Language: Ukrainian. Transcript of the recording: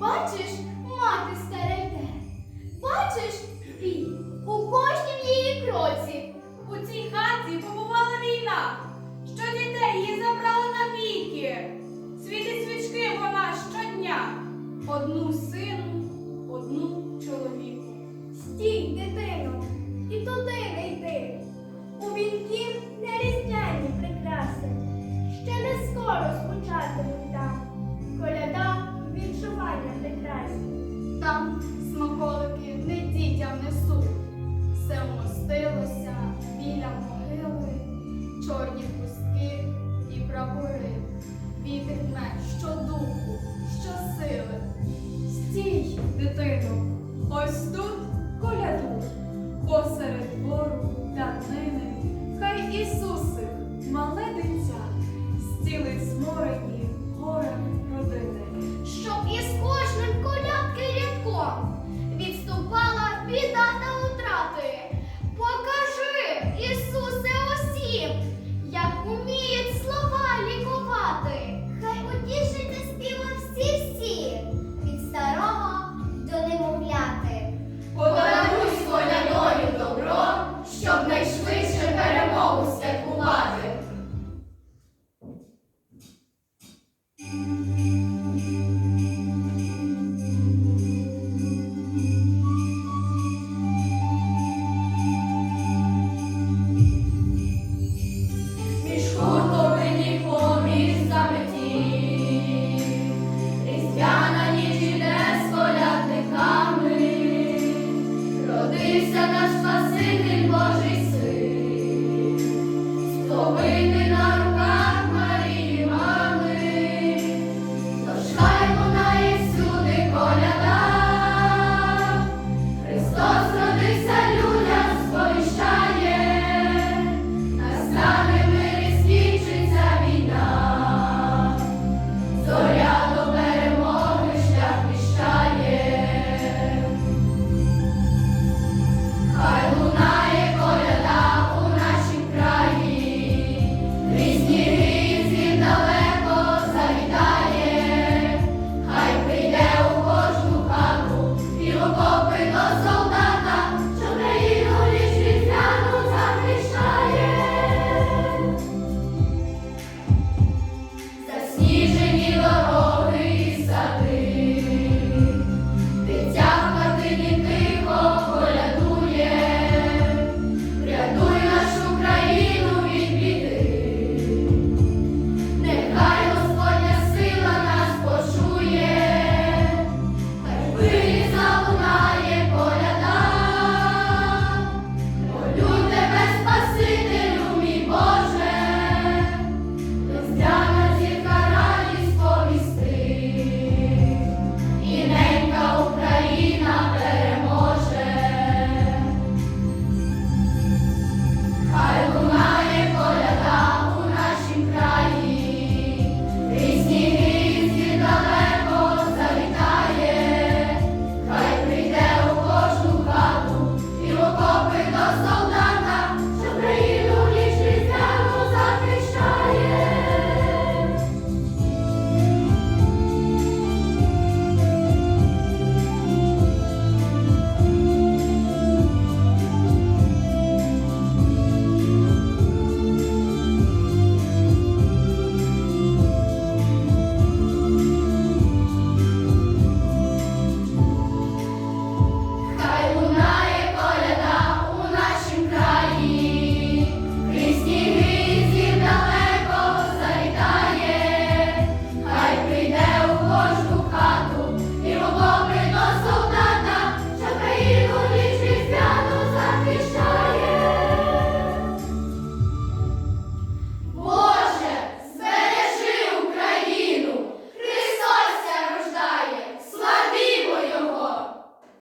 Бачиш, мати стара йде. Бачиш, бій у кожній її кроці. У цій хаті побувала війна, що дітей її забрали навіки. Світить свічки вона щодня. Одну сину, одну чоловіку. Стій, дитино, і туди не йди. У вінків неріздняні прикраси. Ще не скоро скучатимуть. 当 Спаситель Божий син, Сповити на